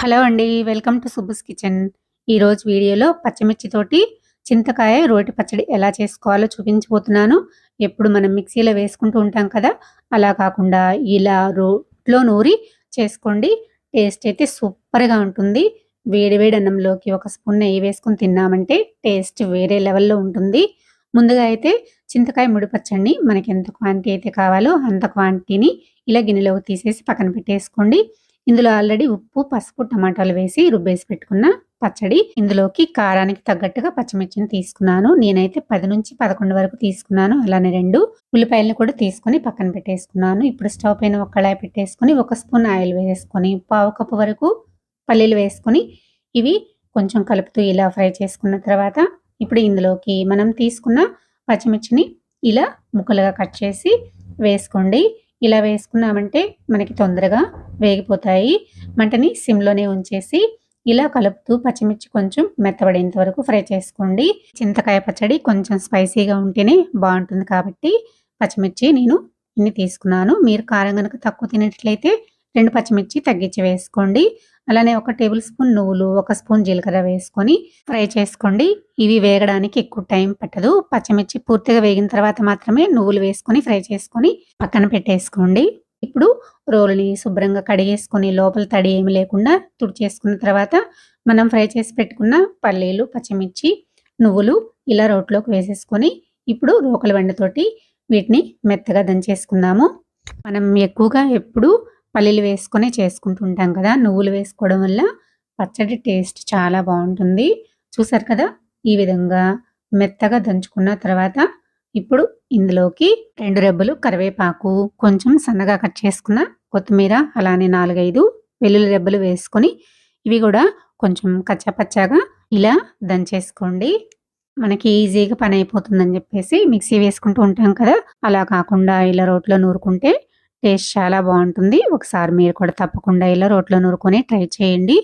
Hello అండి welcome to సుబ్బుస్ kitchen. ఈరోజు వీడియోలో పచ్చిమిర్చితోటి చింతకాయ రోటి పచ్చడి ఎలా చేసుకోవాలో చూపించబోతున్నాను. ఎప్పుడు మనం మిక్సీలో వేసుకుంటూ ఉంటాం కదా అలా కాకుండా ఇలా రోట్లో నూరి చేసుకోండి. టేస్ట్ అయితే సూపర్గా ఉంటుంది. వేడి వేడి అన్నంలోకి ఒక స్పూన్ నెయ్యి వేసుకొని తిన్నామంటే టేస్ట్ వేరే లెవెల్లో ఉంటుంది. ముందుగా అయితే చింతకాయ ముడిపచ్చండి మనకి ఎంత క్వాంటిటీ అయితే కావాలో అంత క్వాంటిటీని ఇలా గిన్నెలోకి తీసేసి పక్కన పెట్టేసుకోండి. ఇందులో ఆల్రెడీ ఉప్పు పసుపు టమాటాలు వేసి రుబ్బేసి పెట్టుకున్న పచ్చడి. ఇందులోకి కారానికి తగ్గట్టుగా పచ్చిమిర్చిని తీసుకున్నాను. నేనైతే పది నుంచి పదకొండు వరకు తీసుకున్నాను. అలానే రెండు ఉల్లిపాయలను కూడా తీసుకొని పక్కన పెట్టేసుకున్నాను. ఇప్పుడు స్టవ్ పైన ఒక కళాయి పెట్టేసుకొని ఒక స్పూన్ ఆయిల్ వేసుకొని పావు కప్పు వరకు పల్లీలు వేసుకొని ఇవి కొంచెం కలుపుతూ ఇలా ఫ్రై చేసుకున్న తర్వాత ఇప్పుడు ఇందులోకి మనం తీసుకున్న పచ్చిమిర్చిని ఇలా ముక్కలుగా కట్ చేసి వేసుకోండి. ఇలా వేసుకున్నామంటే మనకి తొందరగా వేగిపోతాయి. మంటని సిమ్లోనే ఉంచేసి ఇలా కలుపుతూ పచ్చిమిర్చి కొంచెం మెత్తబడేంత వరకు ఫ్రై చేసుకోండి. చింతకాయ పచ్చడి కొంచెం స్పైసీగా ఉంటేనే బాగుంటుంది కాబట్టి పచ్చిమిర్చి నేను ఇన్ని తీసుకున్నాను. మీరు కారం కనుక తక్కువ తినట్లయితే రెండు పచ్చిమిర్చి తగ్గించి వేసుకోండి. అలానే ఒక టేబుల్ స్పూన్ నువ్వులు ఒక స్పూన్ జీలకర్ర వేసుకొని ఫ్రై చేసుకోండి. ఇవి వేగడానికి ఎక్కువ టైం పట్టదు. పచ్చిమిర్చి పూర్తిగా వేగిన తర్వాత మాత్రమే నువ్వులు వేసుకొని ఫ్రై చేసుకొని పక్కన పెట్టేసుకోండి. ఇప్పుడు రోలుని శుభ్రంగా కడిగేసుకొని లోపల తడి ఏమి లేకుండా తుడిచేసుకున్న తర్వాత మనం ఫ్రై చేసి పెట్టుకున్న పల్లీలు పచ్చిమిర్చి నువ్వులు ఇలా రోట్లోకి వేసేసుకొని ఇప్పుడు రోకల బండతోటి వీటిని మెత్తగా దంచేసుకుందాము. మనం ఎక్కువగా ఎప్పుడు పల్లీలు వేసుకొని చేసుకుంటుంటాం కదా నువ్వులు వేసుకోవడం వల్ల పచ్చడి టేస్ట్ చాలా బాగుంటుంది. చూసారు కదా ఈ విధంగా మెత్తగా దంచుకున్న తర్వాత ఇప్పుడు ఇందులోకి రెండు రెబ్బలు కరివేపాకు కొంచెం సన్నగా కట్ చేసుకున్న కొత్తిమీర అలానే నాలుగైదు వెల్లుల్లి రెబ్బలు వేసుకొని ఇవి కూడా కొంచెం కచ్చాపచ్చాగా ఇలా దంచేసుకోండి. మనకి ఈజీగా పని అయిపోతుందని చెప్పేసి మిక్సీ వేసుకుంటూ ఉంటాం కదా. అలా కాకుండా ఇలా రోట్లో నూరుకుంటే టేస్ట్ చాలా బాగుంటుంది. ఒకసారి మీరు కూడా తప్పకుండా ఇలా రోట్లో నూరుకొని ట్రై చేయండి.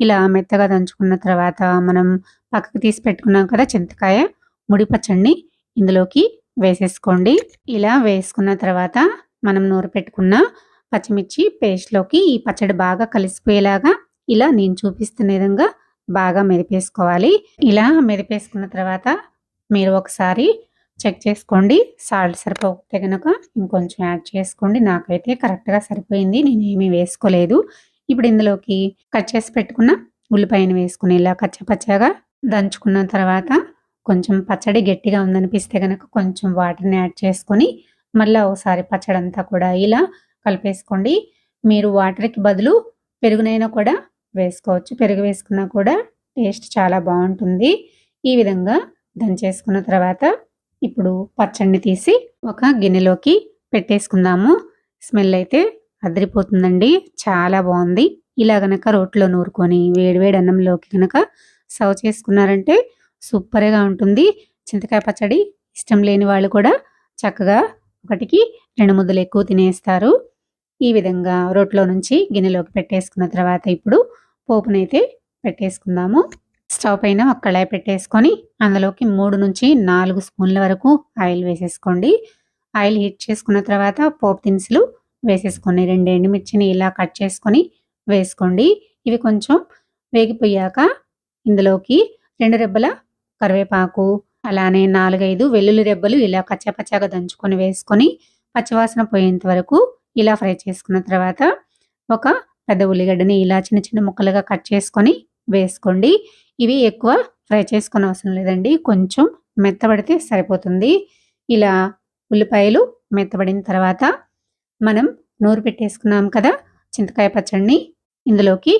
ఇలా మెత్తగా దంచుకున్న తర్వాత మనం పక్కకు తీసి పెట్టుకున్నాం కదా చింతకాయ ముడి పచ్చడిని ఇందులోకి వేసేసుకోండి. ఇలా వేసుకున్న తర్వాత మనం నూరు పెట్టుకున్న పచ్చిమిర్చి పేస్ట్లోకి ఈ పచ్చడి బాగా కలిసిపోయేలాగా ఇలా నేను చూపిస్తున్న విధంగా బాగా మెదిపేసుకోవాలి. ఇలా మెదిపేసుకున్న తర్వాత మీరు ఒకసారి చెక్ చేసుకోండి. సాల్ట్ సరిపోతే కనుక ఇంకొంచెం యాడ్ చేసుకోండి. నాకైతే కరెక్ట్గా సరిపోయింది. నేను ఏమీ వేసుకోలేదు. ఇప్పుడు ఇందులోకి కట్ చేసి పెట్టుకున్న ఉల్లిపాయను వేసుకుని ఇలా కచ్చపచ్చగా దంచుకున్న తర్వాత కొంచెం పచ్చడి గట్టిగా ఉందనిపిస్తే కనుక కొంచెం వాటర్ని యాడ్ చేసుకొని మళ్ళీ ఒకసారి పచ్చడి అంతా కూడా ఇలా కలిపేసుకోండి. మీరు వాటర్కి బదులు పెరుగునైనా కూడా వేసుకోవచ్చు. పెరుగు వేసుకున్నా కూడా టేస్ట్ చాలా బాగుంటుంది. ఈ విధంగా దంచేసుకున్న తర్వాత ఇప్పుడు పచ్చడిని తీసి ఒక గిన్నెలోకి పెట్టేసుకుందాము. స్మెల్ అయితే అదిరిపోతుందండి. చాలా బాగుంది. ఇలా గనక రోట్లో నూరుకొని వేడివేడి అన్నంలోకి కనుక సర్వ్ చేసుకున్నారంటే సూపర్గా ఉంటుంది. చింతకాయ పచ్చడి ఇష్టం లేని వాళ్ళు కూడా చక్కగా ఒకటికి రెండు ముద్దలు ఎక్కువ తినేస్తారు. ఈ విధంగా రోట్లో నుంచి గిన్నెలోకి పెట్టేసుకున్న తర్వాత ఇప్పుడు పోపునైతే పెట్టేసుకుందాము. స్టవ్ పైన ఒక కళాయి పెట్టేసుకొని అందులోకి మూడు నుంచి నాలుగు స్పూన్ల వరకు ఆయిల్ వేసేసుకోండి. ఆయిల్ హీట్ చేసుకున్న తర్వాత పోపు దినుసులు వేసేసుకోండి రెండు ఎండుమిర్చిని ఇలా కట్ చేసుకొని వేసుకోండి. ఇవి కొంచెం వేగిపోయాక ఇందులోకి రెండు రెబ్బల కరివేపాకు అలానే నాలుగైదు వెల్లుల్లి రెబ్బలు ఇలా పచ్చాపచ్చాగా దంచుకొని వేసుకొని పచ్చివాసన పోయేంత వరకు ఇలా ఫ్రై చేసుకున్న తర్వాత ఒక పెద్ద ఉల్లిగడ్డని ఇలా చిన్న చిన్న ముక్కలుగా కట్ చేసుకొని వేసుకోండి. ఇవి ఎక్కువ ఫ్రై చేసుకున్న అవసరం లేదండి. కొంచెం మెత్తబడితే సరిపోతుంది. ఇలా ఉల్లిపాయలు మెత్తబడిన తర్వాత మనం నూరు పెట్టేసుకున్నాం కదా చింతకాయ పచ్చడిని ఇందులోకి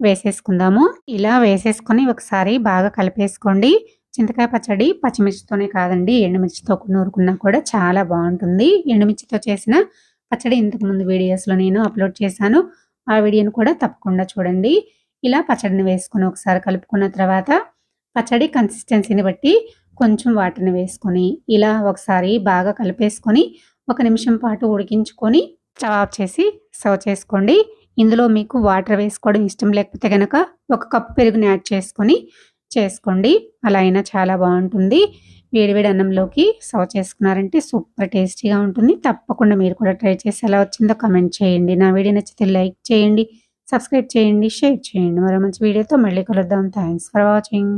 వేసేసుకుందాము. ఇలా వేసేసుకొని ఒకసారి బాగా కలిపేసుకోండి. చింతకాయ పచ్చడి పచ్చిమిర్చితోనే కాదండి ఎండుమిర్చితో నూరుకున్నా కూడా చాలా బాగుంటుంది. ఎండుమిర్చితో చేసిన పచ్చడి ఇంతకుముందు వీడియోస్లో నేను అప్లోడ్ చేశాను. ఆ వీడియోని కూడా తప్పకుండా చూడండి. ఇలా పచ్చడిని వేసుకొని ఒకసారి కలుపుకున్న తర్వాత పచ్చడి కన్సిస్టెన్సీని బట్టి కొంచెం వాటర్ని వేసుకొని ఇలా ఒకసారి బాగా కలిపేసుకొని ఒక నిమిషం పాటు ఉడికించుకొని స్టవ్ చేసి సర్వ్ చేసుకోండి. ఇందులో మీకు వాటర్ వేసుకోవడం ఇష్టం లేకపోతే కనుక ఒక కప్పు పెరుగుని యాడ్ చేసుకొని చేసుకోండి. అలా అయినా చాలా బాగుంటుంది. వేడివేడి అన్నంలోకి సర్వ్ చేసుకున్నారంటే సూపర్ టేస్టీగా ఉంటుంది. తప్పకుండా మీరు కూడా ట్రై చేసి ఎలా వచ్చిందో కమెంట్ చేయండి. నా వీడియో నచ్చితే లైక్ చేయండి సబ్స్క్రైబ్ చేయండి షేర్ చేయండి. మరో మంచి వీడియోతో మళ్ళీ కలుద్దాం. Thanks for watching.